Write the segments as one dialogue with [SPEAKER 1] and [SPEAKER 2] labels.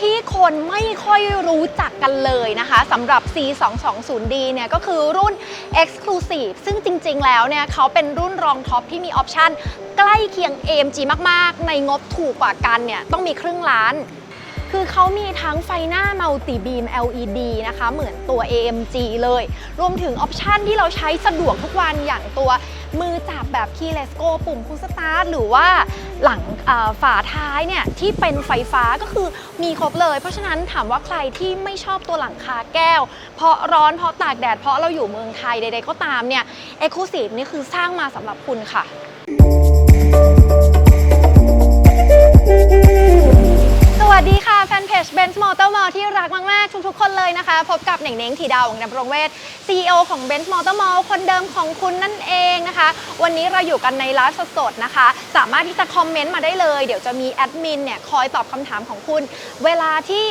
[SPEAKER 1] ที่คนไม่ค่อยรู้จักกันเลยนะคะสำหรับ C220D เนี่ยก็คือรุ่น Exclusive ซึ่งจริงๆ แล้วเนี่ยเขาเป็นรุ่นรองท็อปที่มีออปชันใกล้เคียง AMG มากๆ ในงบถูกกว่ากันเนี่ยต้องมีครึ่งล้านคือเขามีทั้งไฟหน้า Multi Beam LED นะคะ เหมือนตัว AMG เลย รวมถึงออปชันที่เราใช้สะดวกทุกวันอย่างตัว มือจับแบบคีย์เลสโกปุ่มพุชสตาร์ทหรือว่าหลังฝาท้ายเนี่ยที่เป็นไฟฟ้าก็คือมีครบเลย เพราะฉะนั้นถามว่าใครที่ไม่ชอบตัวหลังคาแก้ว เพราะร้อนเพราะตากแดดเพราะเราอยู่เมืองไทยใดๆก็ตามเนี่ยเอ็กซ์คลูซีฟนี่คือสร้างมาสำหรับคุณค่ะ นเพจ Benz Motor Mall ที่รักมากๆ ทุกๆ คนเลยนะคะ พบกับเหน่งเน้งถีดาวของดำรงเวท CEO ของ Benz Motor Mall คนเดิมของคุณนั่นเองนะคะ วันนี้เราอยู่กันในไลฟ์สดๆนะคะ สามารถที่จะคอมเมนต์มาได้เลย เดี๋ยวจะมีแอดมินเนี่ยคอยตอบคำถามของคุณ เวลาที่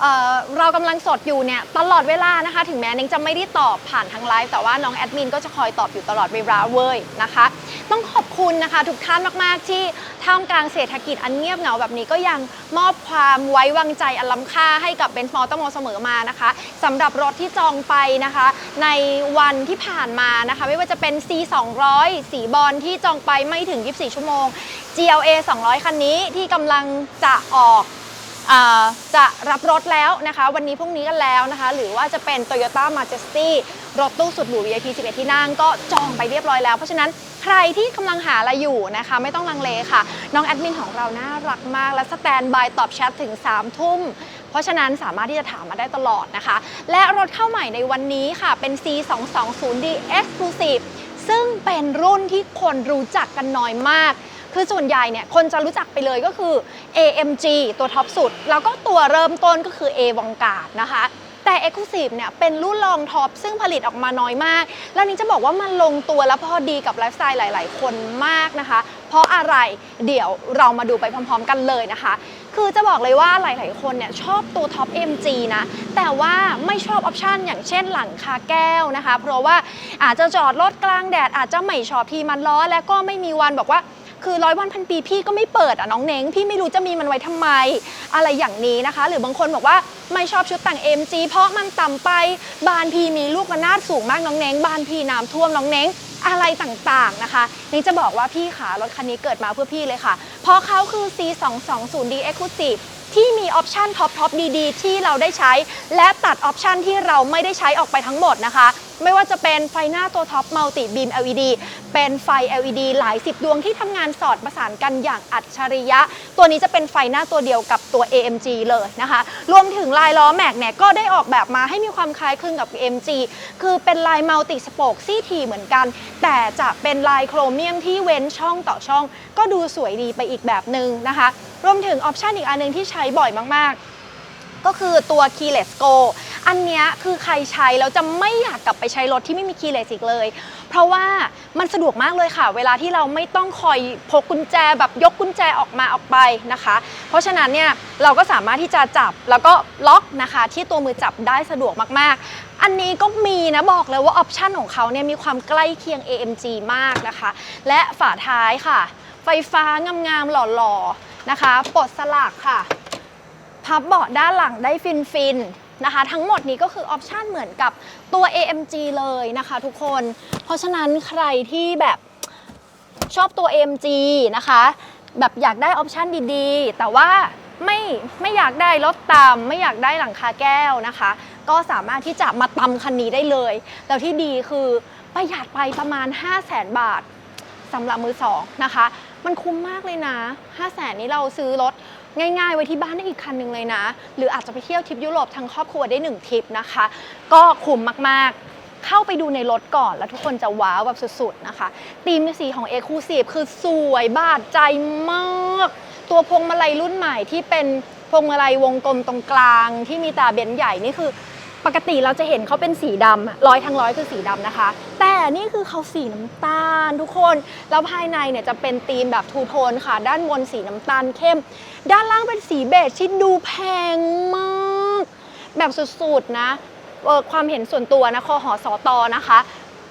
[SPEAKER 1] เอ่อเรากำลังสดอยู่เนี่ยตลอดเวลานะคะ ถึงแม้เน้งจะไม่ได้ตอบผ่านทางไลฟ์แต่ว่าน้องแอดมินก็จะคอยตอบอยู่ตลอดเวลาเว้ยนะคะ ต้องขอบคุณนะคะ ทุกท่านมากๆ ที่ท่ามกลางเศรษฐกิจอันเงียบเหงาแบบนี้ก็ยังมอบความไว้วางใจอันล้ำค่าให้กับเบนซ์มอเตอร์โมเสมอมานะคะสำหรับรถที่จองไปนะคะ ในวันที่ผ่านมานะคะ ไม่ว่าจะเป็น C 200สีบอลที่จองไปไม่ถึง 24 ชั่วโมง GLA 200 คันนี้ที่กำลังจะออกจะรับรถแล้วนะคะ วันนี้พรุ่งนี้กันแล้วนะคะ หรือว่าจะเป็น Toyota Majesty รถตู้สุดหรู VIP 11 ที่นั่งก็จองไปเรียบร้อยแล้ว เพราะฉะนั้นใครที่กำลังหาอะไรอยู่นะคะ ไม่ต้องลังเลค่ะ น้องแอดมินของเราน่ารักมาก และสแตนบายตอบแชทถึง3ทุ่ม เพราะฉะนั้นสามารถที่จะถามมาได้ตลอดนะคะ และรถเข้าใหม่ในวันนี้ค่ะเป็น C220D Exclusive ซึ่งเป็นรุ่นที่คนรู้จักกันน้อยมาก คือส่วนใหญ่เนี่ยคนจะรู้จักไปเลยก็คือ AMG ตัวท็อปสุด แล้วก็ตัวเริ่มต้นก็คือ A วองการนะคะ แต่ Exclusive เนี่ยเป็นรุ่นรองท็อปซึ่งผลิตออกมาน้อยมาก แล้วนี้จะบอกว่ามันลงตัวและพอดีกับไลฟ์สไตล์หลาย ๆ คนมากนะคะ เพราะอะไรเดี๋ยวเรามาดูไปพร้อม ๆ กันเลยนะคะ คือจะบอกเลยว่าหลาย ๆ คนเนี่ยชอบตัวท็อป MG นะ แต่ว่าไม่ชอบออปชันอย่างเช่นหลังคาแก้วนะคะ เพราะว่าอาจจะจอดรถกลางแดดอาจจะไม่ชอบทีมันล้อและก็ไม่มีวันบอกว่า คือร้อยวันพันปีพี่ก็ไม่เปิดอะน้องเน้งพี่ไม่รู้จะมีมันไว้ทำไม อะไรอย่างนี้นะคะ หรือบางคนบอกว่าไม่ชอบชุดแต่ง MG เพราะมันต่ำไปบานพีมีลูกระนาดสูงมากน้องเน้งบานพีน้ำท่วมน้องเน้งอะไรต่างๆนะคะนี่จะบอกว่าพี่ขารถคันนี้เกิดมาเพื่อพี่เลยค่ะ เพราะเขาคือ C220D Exclusive ที่มีออปชันท็อปทอปดีๆ ที่เราได้ใช้ และตัดออปชันที่เราไม่ได้ใช้ออกไปทั้งหมดนะคะ ไม่ว่าจะเป็นไฟหน้าตัวท็อปมัลติบีม LED เป็นไฟ LED หลายสิบดวงที่ทำงานสอดประสานกันอย่างอัจฉริยะ ตัวนี้จะเป็นไฟหน้าตัวเดียวกับตัว AMG เลยนะคะ รวมถึงลายล้อแม็กเนี่ยก็ได้ออกแบบมาให้มีความคล้ายคลึงกับ AMG คือเป็นลายมัลติสโปกซี่ทีเหมือนกัน แต่จะเป็นลายโครเมียมที่เว้นช่องต่อช่อง ก็ดูสวยดีไปอีกแบบหนึ่งนะคะ รวมถึงออปชันอีกอันหนึงที่ใช้บ่อยมากๆ ก็คือตัว Keyless Go อันนี้คือใครใช้แล้วจะไม่อยากกลับไปใช้รถที่ไม่มี Keyless อีกเลย เพราะว่ามันสะดวกมากเลยค่ะ เวลาที่เราไม่ต้องคอยพกกุญแจแบบยกกุญแจออกมาออกไปนะคะ เพราะฉะนั้นเนี่ยเราก็สามารถที่จะจับแล้วก็ล็อกนะคะที่ตัวมือจับได้สะดวกมากๆ อันนี้ก็มีนะบอกเลยว่าออปชันของเขาเนี่ยมีความใกล้เคียง AMG มากนะคะ และฝาท้ายค่ะ ไฟฟ้างามๆหล่อๆ นะคะปลดสลักค่ะ พับเบาะด้านหลังได้ฟินฟินๆนะคะ ทั้งหมดนี้ก็คือออปชันเหมือนกับตัว AMG เลยนะคะทุกคน เพราะฉะนั้นใครที่แบบชอบตัว AMG นะคะ แบบอยากได้ออปชันดีๆ แต่ว่าไม่ไม่อยากได้รถต่ำไม่อยากได้หลังคาแก้วนะคะ ก็สามารถที่จะมาตำคันนี้ได้เลย แล้วที่ดีคือประหยัดไปประมาณ 5 0 0แสนบาทสำหรับมือสองนะคะ มันคุ้มมากเลยนะ5 0 0แสนนี้เราซื้อรถง่ายๆ ไว้ที่บ้านได้อีกคันหนึ่งเลยนะ หรืออาจจะไปเที่ยวทริปยุโรปทั้งครอบครัวได้1ทริปนะคะ ก็คุ้มมากๆเข้าไปดูในรถก่อนแล้วทุกคนจะว้าวแบบสุดๆนะคะธีมสีของ e x c l u s i v e คือสวยบาดใจมาก ตัวพวงมาลัยรุ่นใหม่ที่เป็นพวงมาลัยวงกลมตรงกลางที่มีตาเบนใหญ่นี่คือ ปกติเราจะเห็นเขาเป็นสีดำร้อยทั้งร้อยคือสีดำนะคะ แต่นี่คือเขาสีน้ำตาลทุกคน แล้วภายในเนี่ยจะเป็นธีมแบบทูโทนค่ะ ด้านบนสีน้ำตาลเข้ม ด้านล่างเป็นสีเบจที่ดูแพงมาก แบบสุดๆนะเออความเห็นส่วนตัวนะคอหอสอตอนะคะ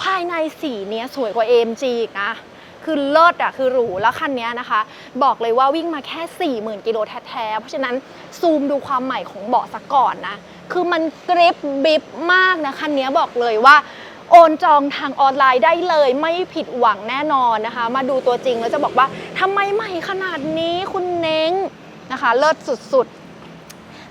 [SPEAKER 1] ภายในสีเนี้ยสวยกว่า AMG อีกนะ คือเลิศอะคือหรูแล้วคันนี้นะคะ บอกเลยว่าวิ่งมาแค่ 40,000กิโลแท้ๆเพราะฉะนั้นซูมดูความใหม่ของเบาะซะก่อนนะคือมันกริบบิบมากนะคันนี้บอกเลยว่าโอนจองทางออนไลน์ได้เลย ไม่ผิดหวังแน่นอนนะคะ มาดูตัวจริงแล้วจะบอกว่าทำไมใหม่ขนาดนี้คุณเน้งนะคะ เลิศสุดๆ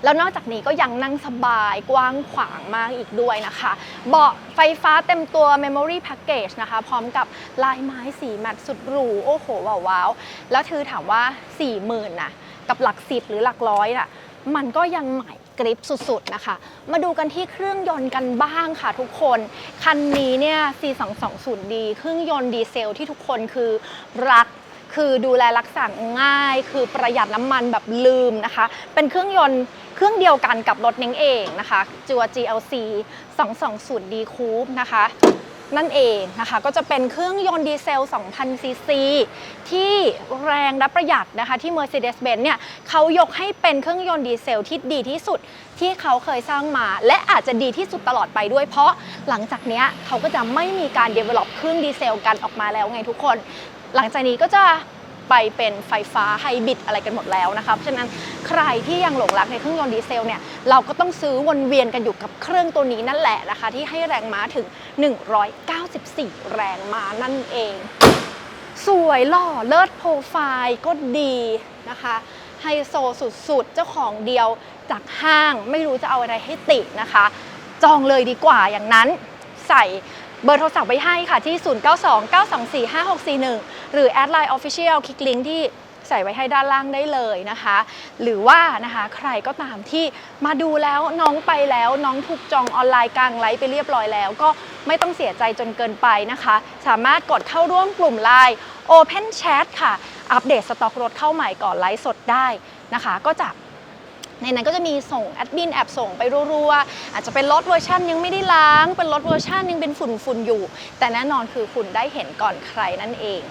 [SPEAKER 1] แล้วนอกจากนี้ก็ยังนั่งสบายกว้างขวางมากอีกด้วยนะคะ เบาะไฟฟ้าเต็มตัว Memory Package นะคะ พร้อมกับลายไม้สีแมตสุดหรู โอ้โหว้าวว้าวแล้วคือถามว่า 4 0,000นะกับหลักสิบหรือหลักร้อยน่ะมันก็ยังใหม่กริปสุดๆนะคะ มาดูกันที่เครื่องยนต์กันบ้างค่ะทุกคน คันนี้เนี่ย C220D เครื่องยนต์ดีเซลที่ทุกคนคือรัก คือดูแลรักษาง่าย คือประหยัดน้ำมันแบบลืมนะคะ เป็นเครื่องยนต์เครื่องเดียวกันกับรถเน้งเองนะคะจัว GLC 220D Coupe นะคะ นั่นเองนะคะ ก็จะเป็นเครื่องยนต์ดีเซล 2,000 ซีซี ที่แรงและประหยัดนะคะ ที่ Mercedes-Benz เนี่ยเขายกให้เป็นเครื่องยนต์ดีเซลที่ดีที่สุดที่เขาเคยสร้างมา และอาจจะดีที่สุดตลอดไปด้วย เพราะหลังจากเนี้ยเขาก็จะไม่มีการ develop เครื่องดีเซลกันออกมาแล้วไงทุกคน หลังจากนี้ก็จะ ไปเป็นไฟฟ้าไฮบริดอะไรกันหมดแล้วนะคะเพราะฉะนั้นใครที่ยังหลงรักในเครื่องยนต์ดีเซลเนี่ยเราก็ต้องซื้อวนเวียนกันอยู่กับเครื่องตัวนี้นั่นแหละนะคะที่ให้แรงม้าถึง 194 แรงม้านั่นเอง สวยหล่อเลิศโปรไฟล์ก็ดีนะคะไฮโซสุดๆ เจ้าของเดียวจากห้างไม่รู้จะเอาอะไรให้ตินะคะ จองเลยดีกว่าอย่างนั้นใส่ เบอร์โทรศัพท์ไว้ให้ค่ะที่ 0929245641 หรือแอดไลน์ Official คลิกลิงก์ที่ใส่ไว้ให้ด้านล่างได้เลยนะคะ หรือว่านะคะใครก็ตามที่มาดูแล้วน้องไปแล้วน้องถูกจองออนไลน์กลางไลฟ์ไปเรียบร้อยแล้ว ก็ไม่ต้องเสียใจจนเกินไปนะคะ สามารถกดเข้าร่วมกลุ่มไลน์ Open Chat ค่ะ อัปเดตสต็อกรถเข้าใหม่ก่อนไลฟ์สดได้นะคะ ก็จะ ในนั้นก็จะมีส่งแอดมินแอบส่งไปรัวๆ อาจจะเป็นรถเวอร์ชันยังไม่ได้ล้าง เป็นรถเวอร์ชันยังเป็นฝุ่นๆอยู่ แต่แน่นอนคือคุณได้เห็นก่อนใครนั่นเอง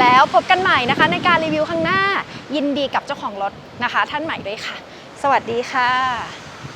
[SPEAKER 1] แล้วพบกันใหม่นะคะในการรีวิวข้างหน้ายินดีกับเจ้าของรถนะคะ ท่านใหม่ด้วยค่ะ สวัสดีค่ะ